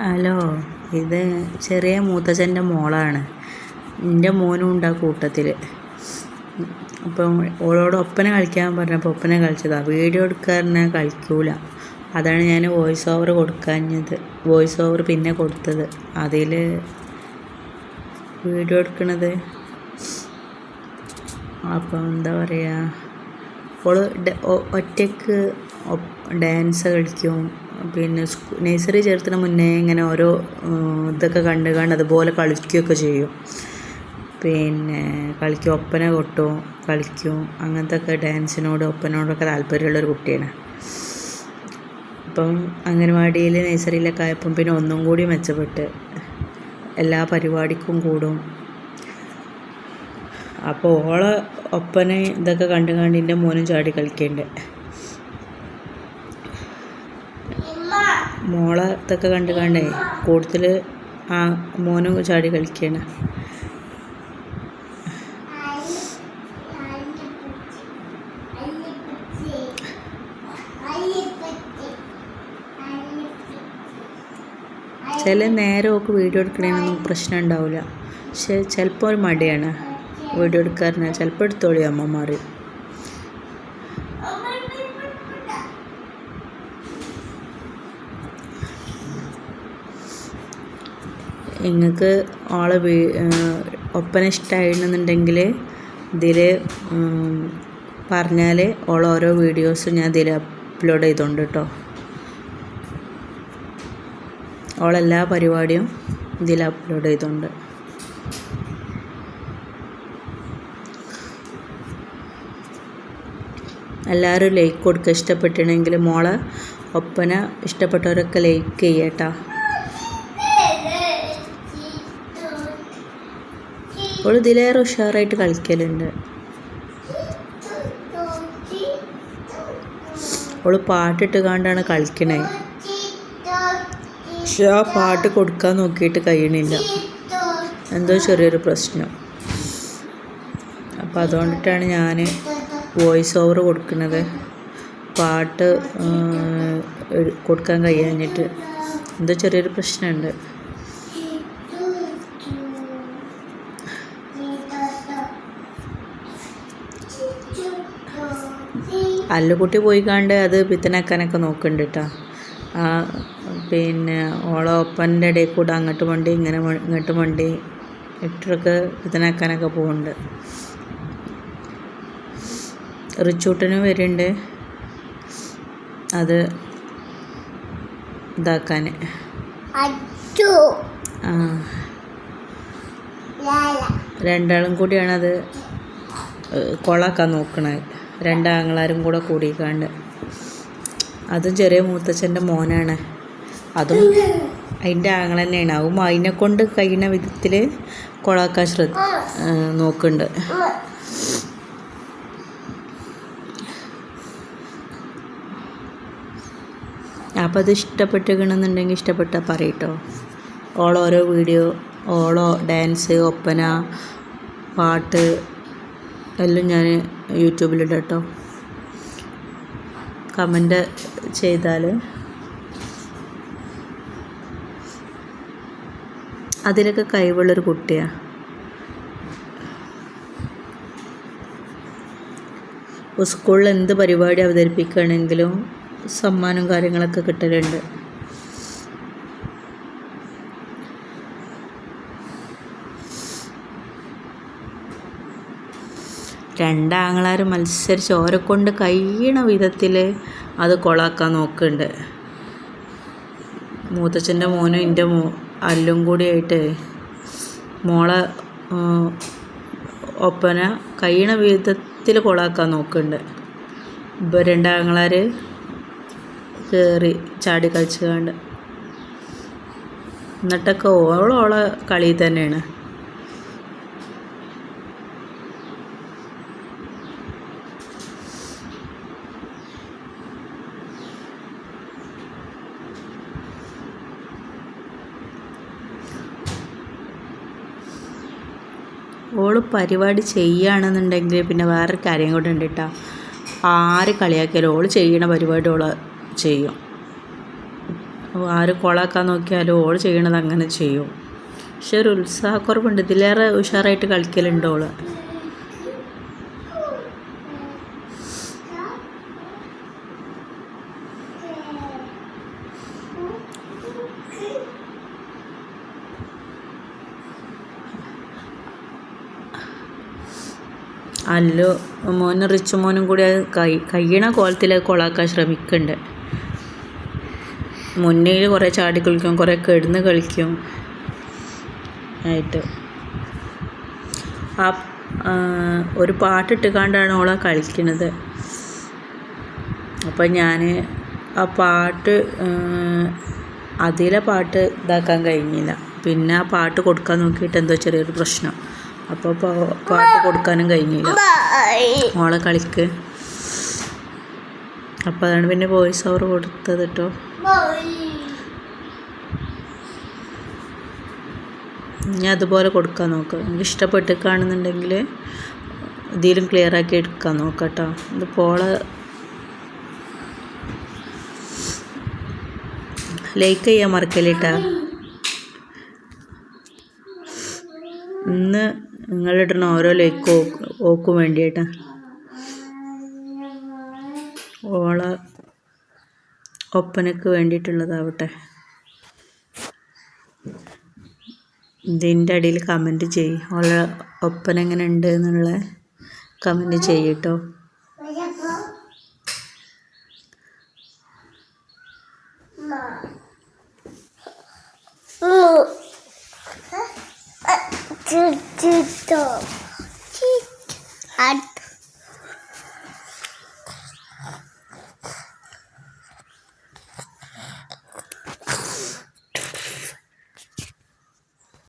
Hello ഇത് ചെറിയ മൂത്തച്ഛന്റെ മോളാണ്. എന്റെ മോനും ഉണ്ട് ആ കൂട്ടത്തിൽ അപ്പം ഓളോട് ഒപ്പന കളിക്കാൻ പറഞ്ഞപ്പോൾ ഒപ്പന കളിച്ചതാണ് വീഡിയോ എടുക്കാറിനെ കളിക്കൂല. അതാണ് ഞാൻ വോയിസ് ഓവർ കൊടുക്കാഞ്ഞത്. വോയിസ് ഓവർ പിന്നെ കൊടുത്തത്. അതിൽ വീഡിയോ എടുക്കണത്. അപ്പം എന്താ പറയുക ഒറ്റയ്ക്ക് ഒറ്റയ്ക്ക് ഡാൻസ് കളിക്കും. പിന്നെ നേഴ്സറി ചേർത്തിന് മുന്നേ ഇങ്ങനെ ഓരോ ഇതൊക്കെ കണ്ട് കണ്ട് അതുപോലെ കളിക്കുകയൊക്കെ ചെയ്യും. പിന്നെ കളിക്കും. ഒപ്പന കൊട്ടും കളിക്കും. അങ്ങനത്തെ ഒക്കെ ഡാൻസിനോട് ഒപ്പനോടൊക്കെ താല്പര്യമുള്ളൊരു കുട്ടിയാണ്. അപ്പം അംഗനവാടിയിൽ നഴ്സറിയിലൊക്കെ ആയപ്പം പിന്നെ ഒന്നും കൂടി മെച്ചപ്പെട്ട് എല്ലാ പരിപാടിക്കും കൂടും. അപ്പോൾ ഓളെ ഒപ്പന ഇതൊക്കെ കണ്ട് കണ്ട് എന്റെ മോനും ചാടി കളിക്കുന്നുണ്ട് മോളെ ഇതൊക്കെ കണ്ട് കണ്ടേ കൂടുതൽ ആ മോനും ചാടി കളിക്കുകയാണ് ചില നേരം ഒക്കെ വീഡിയോ എടുക്കണേനൊന്നും പ്രശ്നം ഉണ്ടാവില്ല. പക്ഷെ ചിലപ്പോൾ ഒരു മടിയാണ്. വീഡിയോ എടുക്കാറിന് ചിലപ്പോൾ എടുത്തോളി അമ്മമാർ നിങ്ങൾക്ക് ഓളെ ഒപ്പന ഇഷ്ടമായിരുന്നുണ്ടെങ്കിൽ ഇതിൽ പറഞ്ഞാൽ ഓൾ ഓരോ വീഡിയോസും ഞാൻ ഇതിൽ അപ്ലോഡ് ചെയ്തോണ്ട് കേട്ടോ ഓളെല്ലാ പരിപാടിയും ഇതിൽ അപ്ലോഡ് ചെയ്തോണ്ട്. എല്ലാവരും ലൈക്ക് കൊടുക്കുക ഇഷ്ടപ്പെട്ടിട്ടുണ്ടെങ്കിൽ മോളെ ഒപ്പന ഇഷ്ടപ്പെട്ടവരൊക്കെ ലൈക്ക് ചെയ്യട്ടാ. ഓൾ ഇതിലേറെ ഉഷാറായിട്ട് കളിക്കലുണ്ട്. ഓൾ പാട്ടിട്ട് കാണ്ടാണ് കളിക്കണേ. പക്ഷെ ആ പാട്ട് കൊടുക്കാൻ നോക്കിയിട്ട് കഴിയണില്ല. എന്തോ ചെറിയൊരു പ്രശ്നം. അപ്പോൾ അതുകൊണ്ടിട്ടാണ് ഞാൻ വോയിസ് ഓവർ കൊടുക്കുന്നത്. പാട്ട് കൊടുക്കാൻ കഴിയാഞ്ഞിട്ട്. എന്തോ ചെറിയൊരു പ്രശ്നമുണ്ട്. അല്ലുകുട്ടി പോയി കണ്ട് അത് പിത്തനക്കാനൊക്കെ നോക്കുന്നുണ്ട് കേട്ടോ ആ പിന്നെ ഓളെ ഒപ്പന്റെ ഇടയിൽ കൂടെ അങ്ങോട്ട് വണ്ടി ഇങ്ങനെ ഇങ്ങോട്ട് വണ്ടി ഇട്ടൊക്കെ പിത്തനാക്കാനൊക്കെ പോകുന്നുണ്ട് റിച്ചൂട്ടനും വരുന്നുണ്ട് അത് ഇതാക്കാൻ ആ. രണ്ടാളും കൂടിയാണത്. കൊളാക്കാൻ നോക്കണത് രണ്ടാങ്ങളാരും കൂടെ കൂടിക്കാണ്ട്. അതും ചെറിയ മൂത്തച്ഛന്റെ മോനാണ്. അതും അതിന്റെ ആങ്ങൾ തന്നെയാണ് അതും അതിനെ കൊണ്ട് കഴിയുന്ന വിധത്തിൽ കൊളാക്കാൻ ശ്രദ്ധ നോക്കുന്നുണ്ട് അപ്പോൾ അത് ഇഷ്ടപ്പെട്ടിരിക്കണമെന്നുണ്ടെങ്കിൽ ഇഷ്ടപ്പെട്ടാൽ പറയട്ടോ. ഓളോരോ വീഡിയോ ഓളോ ഡാൻസ് ഒപ്പന പാട്ട് എല്ലാം ഞാൻ യൂട്യൂബിലിടാം കേട്ടോ കമന്റ് ചെയ്താൽ അതിലൊക്കെ കഴിവുള്ളൊരു കുട്ടിയാണ് സ്കൂളിൽ എന്ത് പരിപാടി അവതരിപ്പിക്കുകയാണെങ്കിലും സമ്മാനം കാര്യങ്ങളൊക്കെ കിട്ടലുണ്ട്. രണ്ടാങ്ങളാർ മത്സരിച്ച് ഓരെ കൊണ്ട് കഴിയണ വിധത്തിൽ അത് കൊളാക്കാൻ നോക്കുന്നുണ്ട് മൂത്തച്ഛന്റെ മോനും എന്റെ മോ അല്ലും കൂടിയായിട്ട് മോളെ ഒപ്പന കഴിയണ വിധത്തിൽ കൊളാക്കാൻ നോക്കുന്നുണ്ട് ഇപ്പോൾ രണ്ടാങ്ങളാർ കയറി ചാടി കളിച്ച് കണ്ട്. എന്നിട്ടൊക്കെ ഓളോളെ കളി തന്നെയാണ്. ഓൾ പരിപാടി ചെയ്യുകയാണെന്നുണ്ടെങ്കിൽ പിന്നെ വേറൊരു കാര്യം കൂടെ ഉണ്ട് കേട്ടോ ആര് കളിയാക്കിയാലും ഓൾ ചെയ്യണ പരിപാടി ഓൾ ചെയ്യും. ആര് കൊളാക്കാൻ നോക്കിയാലും ഓൾ ചെയ്യണത് അങ്ങനെ ചെയ്യും. പക്ഷെ ഒരു ഉത്സാഹക്കുറവുണ്ട്. ഇതിലേറെ ഉഷാറായിട്ട് കളിക്കലുണ്ട് ഓൾ. അല്ലു മോനും റിച്ചു മോനും കൂടി അത് കൈ കഴിയണ കോലത്തിൽ അത് കൊളാക്കാൻ ശ്രമിക്കുന്നുണ്ട് മുന്നിൽ കുറേ ചാടി കളിക്കും കുറേ കിടന്ന് കളിക്കും. ആയിട്ട്. ആ ഒരു പാട്ടിട്ട് കണ്ടാണ് ഓളെ കളിക്കുന്നത് അപ്പം ഞാൻ ആ പാട്ട് അതിലെ പാട്ട് ഇതാക്കാൻ കഴിഞ്ഞില്ല. പിന്നെ ആ പാട്ട് കൊടുക്കാൻ നോക്കിയിട്ട് എന്തോ ചെറിയൊരു പ്രശ്നം. അപ്പോൾ പാട്ട് കൊടുക്കാനും കഴിഞ്ഞില്ല. മോളെ കളിക്ക്. അപ്പോൾ അതാണ് പിന്നെ വോയിസ് ഓവർ കൊടുത്തത് കേട്ടോ ഇനി അതുപോലെ കൊടുക്കാൻ നോക്കാം. എനിക്ക് ഇഷ്ടപ്പെട്ട് കാണുന്നുണ്ടെങ്കിൽ ഇതിലും ക്ലിയർ ആക്കി എടുക്കാൻ നോക്കാം കേട്ടോ ഇത് പോളെ ലൈക്ക് ചെയ്യാൻ മറക്കല്ലേട്ടാ ഇന്ന് നിങ്ങളിടണ ഓരോ ലൈക്ക് ഓക്കും വേണ്ടിയിട്ടാ. ഓള ഒപ്പനക്ക് വേണ്ടിയിട്ടുള്ളതാവട്ടെ. ഇതിന്റെ അടിയിൽ കമന്റ് ചെയ്യും. ഓള ഒപ്പന എങ്ങനെ ഉണ്ട് എന്നുള്ള കമന്റ് ചെയ്യട്ടോ Dog. Dog.